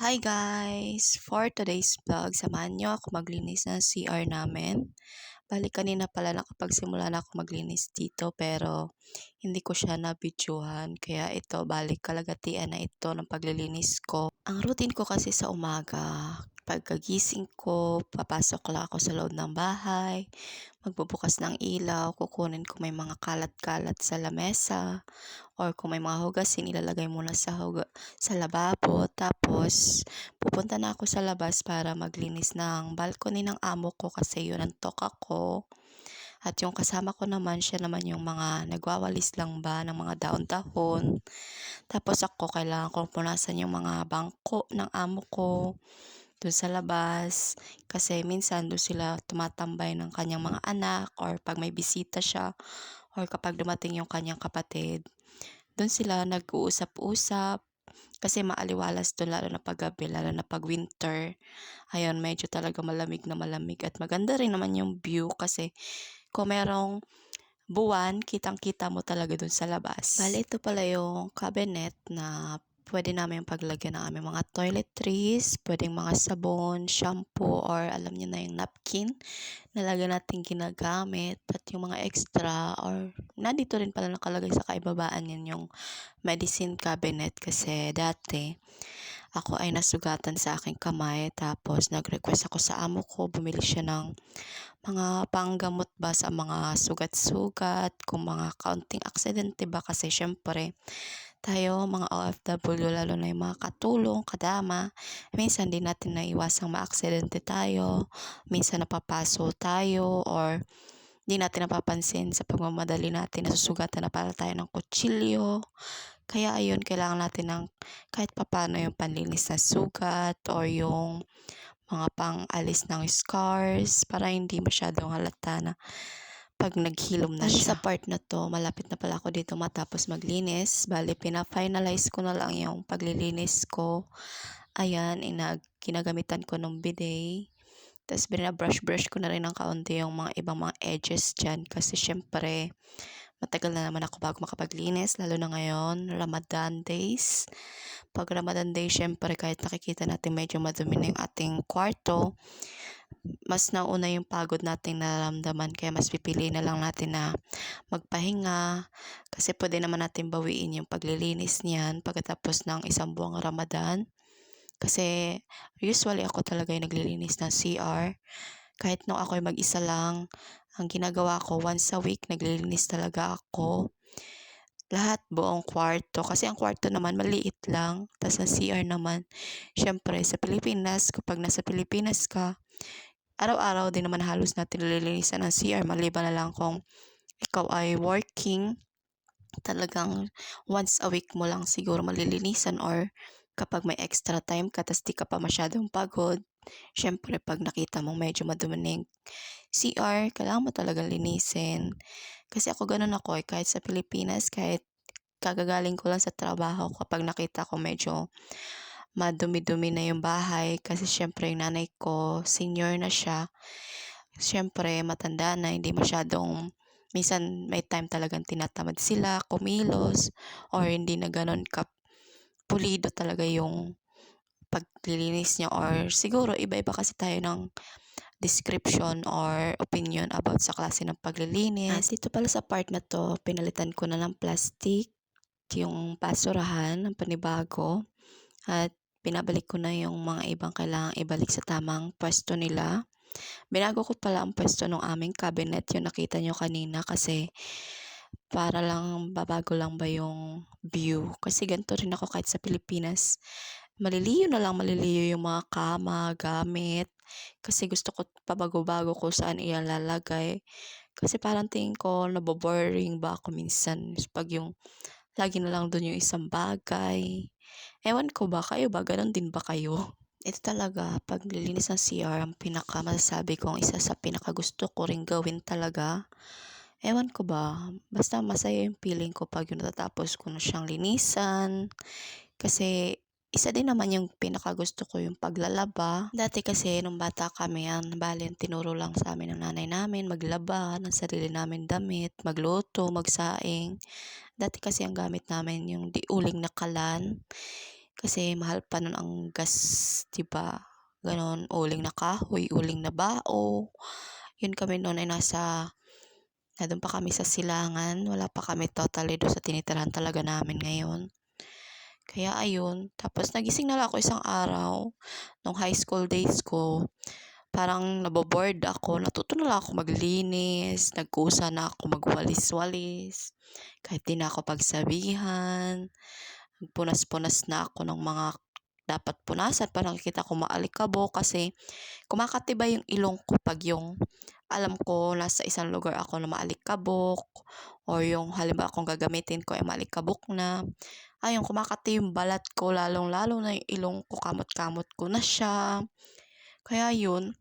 Hi guys! For today's vlog, samahan niyo ako maglinis ng CR namin. Bali kanina pala nakapagsimula na ako maglinis dito pero hindi ko siya na-videohan. Kaya ito, balik kalagatian na ito ng paglilinis ko. Ang routine ko kasi sa umaga, pagkagising ko, papasok lang ako sa loob ng bahay, magbubukas ng ilaw, kukunin ko may mga kalat-kalat sa lamesa, or kung may mga hugasin, ilalagay muna sa, huga, sa lababo. Tapos, pupunta na ako sa labas para maglinis ng balcony ng amo ko kasi yun ang toka ko. At yung kasama ko naman, siya naman yung mga nagwawalis lang ba ng mga daon-dahon. Tapos ako, kailangan kong punasan yung mga bangko ng amo ko doon sa labas. Kasi minsan doon sila tumatambay ng kanyang mga anak or pag may bisita siya or kapag dumating yung kanyang kapatid. Doon sila nag-uusap-usap kasi maaliwalas doon lalo na pag gabi, lalo na pag winter. Ayun, medyo talaga malamig na malamig at maganda rin naman yung view kasi kung merong buwan, kitang-kita mo talaga dun sa labas. Bale, ito pala yung cabinet na pwede namin paglagyan ng aming mga toiletries, pwedeng mga sabon, shampoo, or alam niyo na yung napkin na lagi natin ginagamit at yung mga extra or nandito rin pala nakalagay sa kaibabaan yun yung medicine cabinet kasi dati ako ay nasugatan sa aking kamay tapos nag-request ako sa amo ko bumili siya ng mga panggamot ba sa mga sugat-sugat kung mga kaunting aksidente ba kasi syempre tayo mga OFW lalo na yung mga katulong, kadama, minsan di natin naiwasang maaksidente tayo, minsan napapaso tayo or di natin napapansin sa pagmamadali natin. Nasusugatan na pala tayo ng kutsilyo. Kaya ayun, kailangan natin ng kahit papano yung panlinis na sugat or yung mga pang-alis ng scars para hindi masyadong halata na pag naghilom na siya. Sa part na to, malapit na pala ako dito matapos maglinis. Bali, pina-finalize ko na lang yung paglilinis ko. Ayan, inag ginagamitan ko ng bidet. Tapos binabrush-brush ko na rin ng kaunti yung mga ibang mga edges dyan. Kasi syempre, matagal na naman ako bago makapaglinis. Lalo na ngayon, Ramadan days. Pag Ramadan days, syempre kahit nakikita natin medyo madumi na yung ating kwarto mas nauna yung pagod nating nararamdaman kaya mas pipili na lang natin na magpahinga kasi pwede naman natin bawiin yung paglilinis niyan pagkatapos ng isang buwang Ramadan. Kasi usually ako talaga yung naglilinis ng CR. Kahit nung ako ay mag-isa lang, ang ginagawa ko once a week naglilinis talaga ako. Lahat buong kwarto kasi ang kwarto naman maliit lang. Tapos ang CR naman, syempre sa Pilipinas, kapag nasa Pilipinas ka, araw-araw din naman halos natin nililinisan ng CR maliban na lang kung ikaw ay working talagang once a week mo lang siguro malilinisan or kapag may extra time ka tas di ka pa masyadong pagod syempre pag nakita mong medyo madumi na yung CR kailangan mo talagang linisin. Kasi ako ganun ako eh kahit sa Pilipinas kahit kagagaling ko lang sa trabaho kapag nakita ko medyo madumi-dumi na yung bahay kasi syempre yung nanay ko, senior na siya. Syempre matanda na, hindi masyadong minsan may time talagang tinatamad sila kumilos or hindi na ganun ka pulido talaga yung paglilinis niya or siguro iba-iba kasi tayo ng description or opinion about sa klase ng paglilinis. At dito pala sa part na to, pinalitan ko na ng plastic yung basurahan ng panibago at Binabalik ko na yung mga ibang kailangang ibalik sa tamang pwesto nila. Binago ko pala ang pwesto ng aming cabinet, yung nakita nyo kanina kasi para lang babago lang ba yung view. Kasi ganito rin ako kahit sa Pilipinas. Maliliyo na lang, maliliyo yung mga kama, gamit. Kasi gusto ko pabago-bago ko saan ilalagay. Kasi parang tingin ko naboboring ba ako minsan pag yung lagi na lang doon yung isang bagay. Ewan ko ba, kayo ba? Ganon din ba kayo? Ito talaga, paglilinis ng CR, ang pinaka masasabi kong isa sa pinakagusto ko rin gawin talaga. Ewan ko ba, basta masaya yung feeling ko pag yung natatapos ko na siyang linisan. Kasi isa din naman yung pinakagusto ko yung paglalaba. Dati kasi nung bata kami yan, bali tinuro lang sa amin ng nanay namin, maglaba ng sarili namin damit, magluto, magsaing. Dati kasi ang gamit namin yung diuling na kalan. Kasi mahal pa nun ang gas, 'di ba? Gano'n, uling na kahoy, uling na bao. Yun kami noon ay nasa nandun pa kami sa silangan, wala pa kami totally doon sa tinitirahan talaga namin ngayon. Kaya ayun, tapos nagising na ako isang araw nung high school days ko. Parang nabo-bored ako, natuto na lang ako maglinis, nagkusa na ako magwalis-walis. Kahit di na ako pagsabihan, nagpunas-punas na ako ng mga dapat punasan para nakikita ko maalikabok kasi kumakatibay yung ilong ko pag yung alam ko nasa isang lugar ako na maalikabok or yung halimbawa kung gagamitin ko ay maalikabok na. Ayun, kumakati yung balat ko lalong-lalo na yung ilong ko kamot-kamot ko na siya. Kaya yun,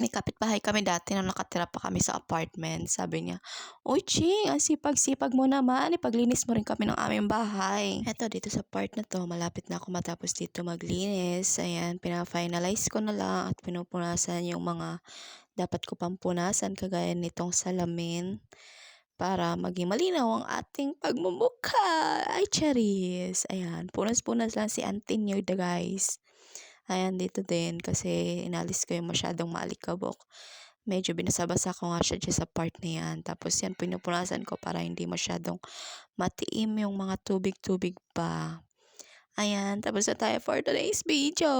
may kapitbahay kami dati nung nakatira pa kami sa apartment. Sabi niya, Uy, Ching, ang sipag-sipag mo naman. Ipaglinis mo rin kami ng aming bahay. Eto, dito sa part na to, malapit na ako matapos dito maglinis. Ayan, pina-finalize ko na lang at pinupunasan yung mga dapat ko pang punasan kagaya nitong salamin para maging malinaw ang ating pagmumukha. Ay, charis. Ayan, punas-punas lang si Auntie Nuda, guys. Ayan, dito din kasi inalis ko yung masyadong maalikabok. Medyo binasa-basa ko nga siya dyan sa part na yan. Tapos yan, pinupunasan ko para hindi masyadong matiim yung mga tubig-tubig pa. Ayan, tapos na tayo for today's video.